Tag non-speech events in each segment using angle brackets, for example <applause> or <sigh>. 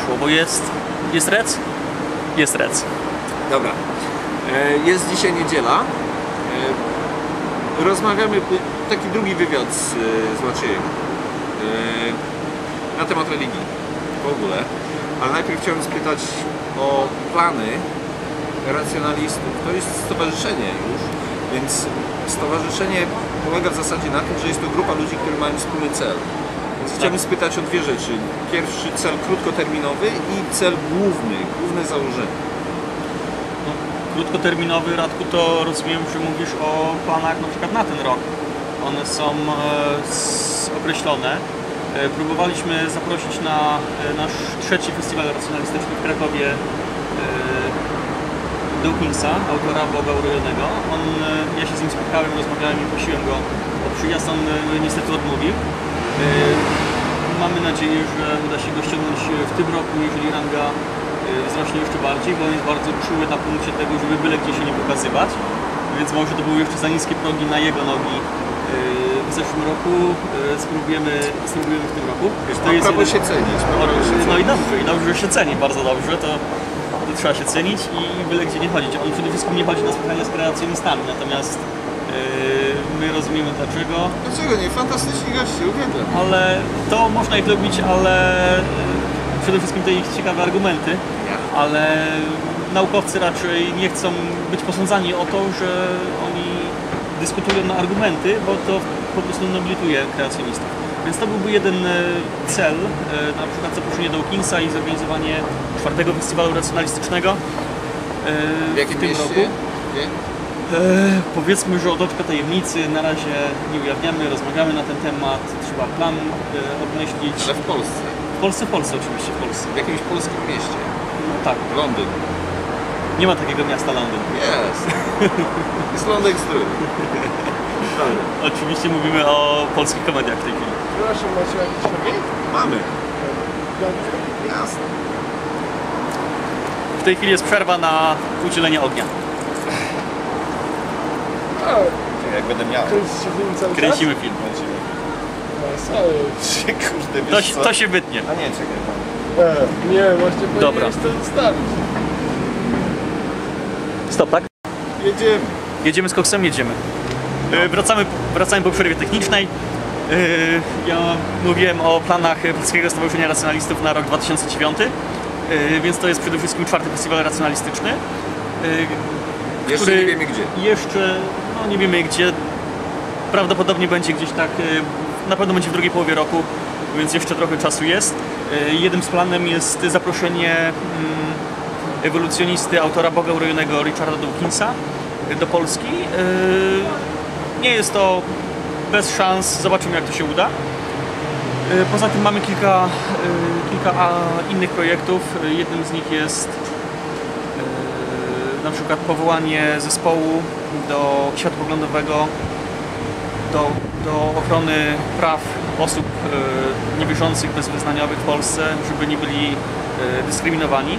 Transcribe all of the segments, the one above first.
poszło, bo jest, jest rec, jest rec. Dobra. E, Jest dzisiaj niedziela. E, Rozmawiamy, taki drugi wywiad z, z Maciejem e, na temat religii w ogóle. Ale najpierw chciałem spytać o plany racjonalistów. To jest stowarzyszenie już, więc stowarzyszenie polega w zasadzie na tym, że jest to grupa ludzi, którzy mają wspólny cel. Więc chciałbym spytać o dwie rzeczy. Pierwszy cel krótkoterminowy i cel główny, główne założenie. No, krótkoterminowy, Radku, to rozumiem, że mówisz o planach na przykład na ten rok. One są e, określone. E, próbowaliśmy zaprosić na e, nasz trzeci festiwal racjonalistyczny w Krakowie Dawkinsa, autora Boga Urojonego. On, ja się z nim spotkałem, rozmawiałem i prosiłem go o przyjazd, on niestety odmówił. E, Mamy nadzieję, że uda się go ściągnąć w tym roku, jeżeli ranga e, wzrośnie jeszcze bardziej, bo on jest bardzo czuły na punkcie tego, żeby byle gdzie się nie pokazywać. Więc może to były jeszcze za niskie progi na jego nogi e, w zeszłym roku. E, Spróbujemy, spróbujemy w tym roku. To jest prawo się cenić. się No i dobrze, i dobrze, że się ceni, bardzo dobrze, to, to trzeba się cenić i byle gdzie nie chodzić. On przede wszystkim nie chodzi na spotkania z kreacjonistami, natomiast my rozumiemy dlaczego, Dlaczego nie? Fantastyczni goście, uwielbiam. ale to można ich lubić, ale yy, przede wszystkim te ich ciekawe argumenty, ale naukowcy raczej nie chcą być posądzani o to, że oni dyskutują na argumenty, bo to po prostu nobilituje kreacjonistów. Więc to byłby jeden e, cel, na przykład zaproszenie Dawkinsa i zorganizowanie czwartego festiwalu racjonalistycznego W jakim tym mieście? roku. E, powiedzmy, że otoczka tajemnicy na razie nie ujawniamy, rozmawiamy na ten temat, trzeba plan e, obmyślić. Ale w Polsce. W Polsce, w Polsce oczywiście, w Polsce. W jakimś polskim mieście. Tak, Londyn. nie ma takiego miasta Londyn. Jest. <laughs> Jest Londyn Zdrój. Oczywiście mówimy o polskich komediach w tej chwili. Przepraszam, macie jakiś ogień? Mamy. Jasne. W tej chwili jest przerwa na udzielenie ognia. A, Jak będę miał. się film cały Kręcimy film. czas? No, sorry. <laughs> Kurde, To, wiesz to się wytnie. A nie, czekaj. E, nie, właśnie Dobra. to zostawić. Stop, tak? Jedziemy. Jedziemy z koksem, jedziemy. E, Wracamy, wracamy po przerwie technicznej. E, Ja mówiłem o planach Polskiego Stowarzyszenia Racjonalistów na rok 2009, e, więc to jest przede wszystkim czwarty festiwal racjonalistyczny. Jeszcze który nie wiemy gdzie. Jeszcze, no nie wiemy gdzie. Prawdopodobnie będzie gdzieś tak, e, na pewno będzie w drugiej połowie roku, więc jeszcze trochę czasu jest. E, Jednym z planem jest zaproszenie mm, ewolucjonisty, autora Boga Urojonego Richarda Dawkinsa e, do Polski. Nie jest to bez szans, zobaczymy jak to się uda. Poza tym mamy kilka, kilka innych projektów. Jednym z nich jest na przykład powołanie zespołu do światopoglądowego do, do ochrony praw osób e, niewierzących, bezwyznaniowych w Polsce, żeby nie byli e, dyskryminowani. E,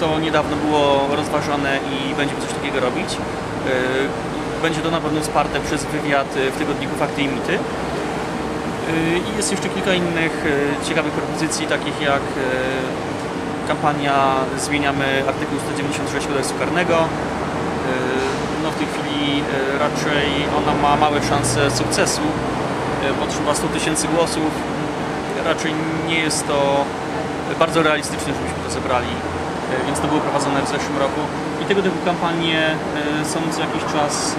To niedawno było rozważane i będziemy coś takiego robić. Będzie to na pewno wsparte przez wywiad w tygodniku Fakty i Mity. I jest jeszcze kilka innych ciekawych propozycji, takich jak kampania Zmieniamy artykuł 196 kodeksu karnego. E, No w tej chwili e, raczej ona ma małe szanse sukcesu, e, bo trzeba 100 tysięcy głosów. Raczej nie jest to bardzo realistyczne, żebyśmy to zebrali, więc to było prowadzone w zeszłym roku. I tego typu kampanie są co jakiś czas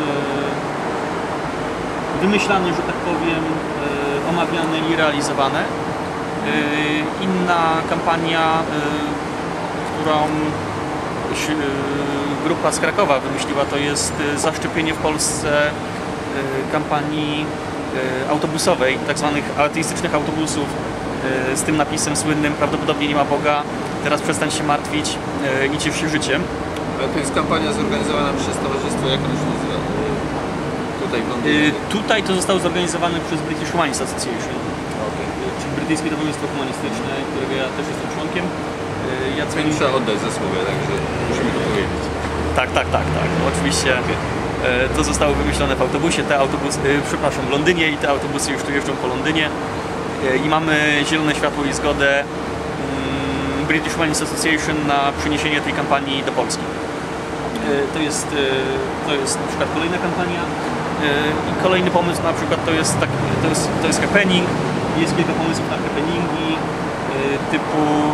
wymyślane, że tak powiem, omawiane i realizowane. Inna kampania, którą e, grupa z Krakowa wymyśliła, to jest e, zaszczepienie w Polsce e, kampanii autobusowej, tak zwanych ateistycznych autobusów z tym napisem słynnym prawdopodobnie nie ma Boga, teraz przestań się martwić e, i ciesz się życiem. Ale to jest kampania zorganizowana przez towarzystwo, jak ono się nazywa? Tutaj w Londynie. Tutaj to zostało zorganizowane przez British Humanist Association, czyli brytyjskie towarzystwo humanistyczne, którego ja też jestem członkiem. Ja Nie muszę oddać zasługę, także musimy to powiedzieć. Tak, tak, tak, tak. Oczywiście e, to zostało wymyślone w autobusie, te autobusy, przepraszam, w Londynie i te autobusy już tu jeżdżą po Londynie. e, i mamy zielone światło i zgodę mm, British Wellness Association na przeniesienie tej kampanii do Polski. E, To jest, to jest na przykład kolejna kampania i kolejny pomysł na przykład to jest, tak, to jest, to jest happening, jest kilka pomysłów na happeningi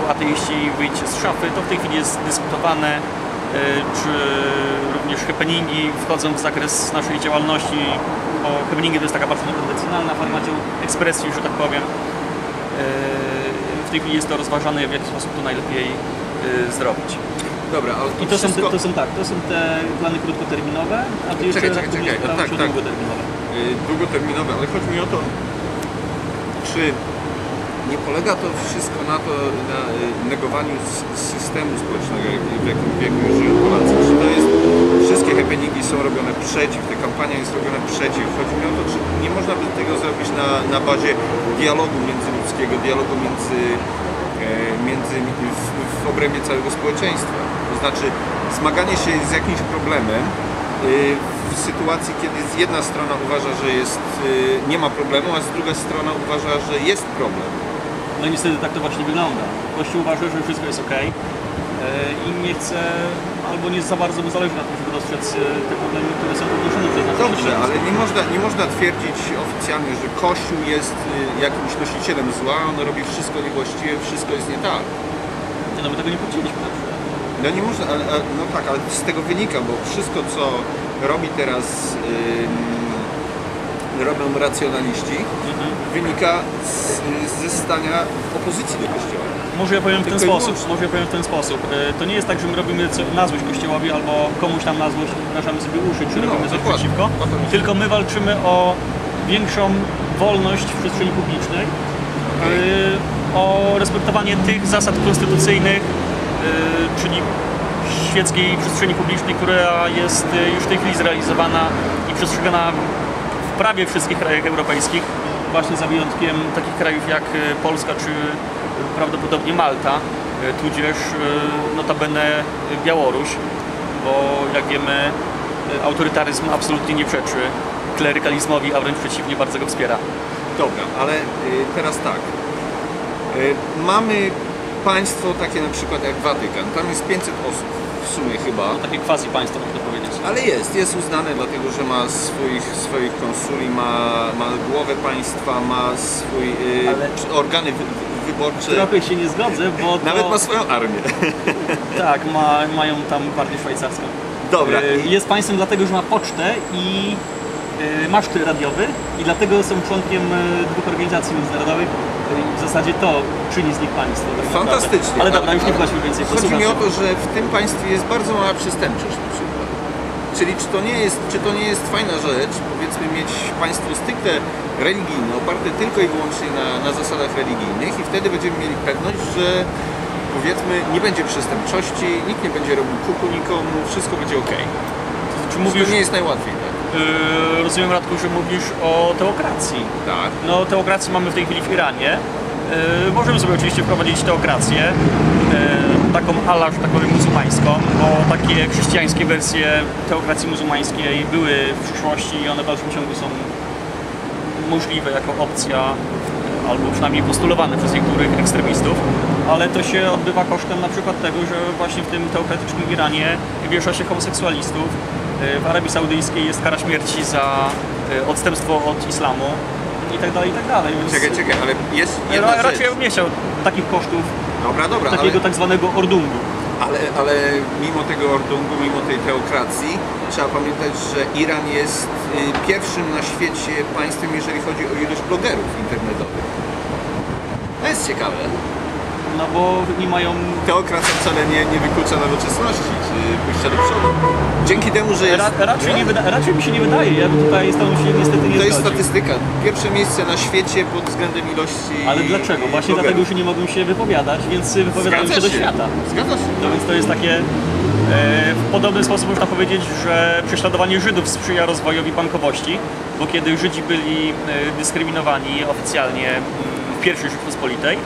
ateiści wyjdźcie z szafy, to w tej chwili jest dyskutowane, e, czy również happeningi wchodzą w zakres naszej działalności, bo happeningi to jest taka bardzo niekonwencjonalna forma ekspresji, że tak powiem. E, W tej chwili jest to rozważane, w jaki sposób to najlepiej e, zrobić. Dobra, ale to I to są, wszystko... te, to są tak, to są te plany krótkoterminowe, a ty jeszcze Czekaj, czekaj, czekaj, tak, tak. długoterminowe. y, długoterminowe, ale chodzi mi o to, czy nie polega to wszystko na to, na y, negowaniu systemu społecznego, w jakim wieku żyją Polacy. Czy to jest, wszystkie happeningi są robione przeciw, ta kampania jest robiona przeciw. Chodzi mi o to, czy nie można by tego zrobić na, na bazie dialogu międzyludzkiego, dialogu między, e, między w, w obrębie całego społeczeństwa. To znaczy zmaganie się z jakimś problemem y, w sytuacji, kiedy jedna strona uważa, że jest, y, nie ma problemu, a z druga strona uważa, że jest problem. No niestety tak to właśnie wygląda. Kościół uważa, że wszystko jest ok i nie chce, albo nie za bardzo mu zależy na tym, żeby dostrzec e, te problemy, które są podnoszone przez nas. Dobrze, ale nie można, nie można twierdzić oficjalnie, że Kościół jest y, jakimś nosicielem zła, on robi wszystko niewłaściwie, wszystko jest nie tak. No my tego nie powiedzieliśmy na przykład. No nie można, ale, no tak, ale z tego wynika, bo wszystko co robi teraz ym, robią racjonaliści, Mhm. wynika z, ze stania opozycji do Kościoła. Może ja powiem w ten sposób, może ja powiem w ten sposób. E, To nie jest tak, że my robimy co, na złość Kościołowi albo komuś tam na złość wyrażamy sobie uszy, czy No, robimy coś przeciwko, tylko my walczymy o większą wolność w przestrzeni publicznej, e, o respektowanie tych zasad konstytucyjnych, e, czyli świeckiej przestrzeni publicznej, która jest e, już w tej chwili zrealizowana i przestrzegana prawie wszystkich krajach europejskich, właśnie za wyjątkiem takich krajów jak e, Polska czy e, prawdopodobnie Malta, e, tudzież notabene Białoruś, bo jak wiemy autorytaryzm absolutnie nie przeczy klerykalizmowi, a wręcz przeciwnie, bardzo go wspiera. Dobra, ale teraz tak. Mamy państwo takie na przykład jak Watykan, tam jest 500 osób w sumie chyba. To takie quasi państwo, można powiedzieć. Ale jest, jest uznane dlatego, że ma swoich, swoich konsuli, ma, ma głowę państwa, ma swój y, Ale- organy wy, wy- wyborcze. Trochę się nie zgodzę, bo <laughs> to, Nawet ma swoją armię. <laughs> tak, ma, mają tam partię szwajcarską. Dobra. I- Jest państwem dlatego, że ma pocztę i maszt radiowy i dlatego są członkiem e, dwóch organizacji międzynarodowych. I W zasadzie to czyni z nich państwo. tak. Fantastycznie. Ale dobra, już nie wchodźmy więcej. Chodzi mi o to, że w tym państwie jest bardzo mała przestępczość na przykład. Czyli czy to nie jest, czy to nie jest fajna rzecz, powiedzmy, mieć państwo stricte religijne, oparte tylko i wyłącznie na, na zasadach religijnych i wtedy będziemy mieli pewność, że powiedzmy nie będzie przestępczości, nikt nie będzie robił kuku nikomu, wszystko będzie ok. Czy mówisz, to nie jest najłatwiej, e, rozumiem Radku, że mówisz o teokracji. Tak. No teokrację mamy w tej chwili w Iranie. E, możemy sobie oczywiście wprowadzić teokrację, e, taką ala, że tak powiem, muzułmańską, bo takie chrześcijańskie wersje teokracji muzułmańskiej były w przyszłości i one w dalszym ciągu są możliwe jako opcja, e, albo przynajmniej postulowane przez niektórych ekstremistów, ale to się odbywa kosztem na przykład tego, że właśnie w tym teokratycznym Iranie wiesza się homoseksualistów. W Arabii Saudyjskiej jest kara śmierci za e, odstępstwo od islamu i tak dalej, i tak dalej. Więc Czekaj, czekaj, ale jest ra- jedna raczej ja bym nie chciał takich kosztów, Dobra, dobra, ale, takiego tak zwanego ordungu. ale, ale mimo tego ordungu, mimo tej teokracji, trzeba pamiętać, że Iran jest y, pierwszym na świecie państwem, jeżeli chodzi o ilość blogerów internetowych. To jest ciekawe. No bo nie mają Teokracja wcale nie, nie wyklucza nowoczesności czy pójścia do przodu. Dzięki temu, że jest... Ra, raczej, nie wyda, raczej mi się nie wydaje, ja bym tutaj z tą się niestety nie To jest zgodził. statystyka. Pierwsze miejsce na świecie pod względem ilości Ale dlaczego? Właśnie dlatego, że nie mogą się wypowiadać, więc wypowiadają Zgadza się do świata. Zgadza się. No więc to jest takie... E, w podobny sposób można powiedzieć, że prześladowanie Żydów sprzyja rozwojowi bankowości, bo kiedy Żydzi byli e, dyskryminowani oficjalnie mm, w pierwszej Rzeczpospolitej,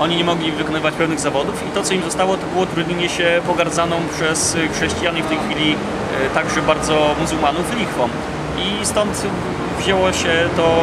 oni nie mogli wykonywać pewnych zawodów i to, co im zostało, to było trudnienie się pogardzaną przez chrześcijan i w tej chwili e, także bardzo muzułmanów lichwą. I stąd wzięło się to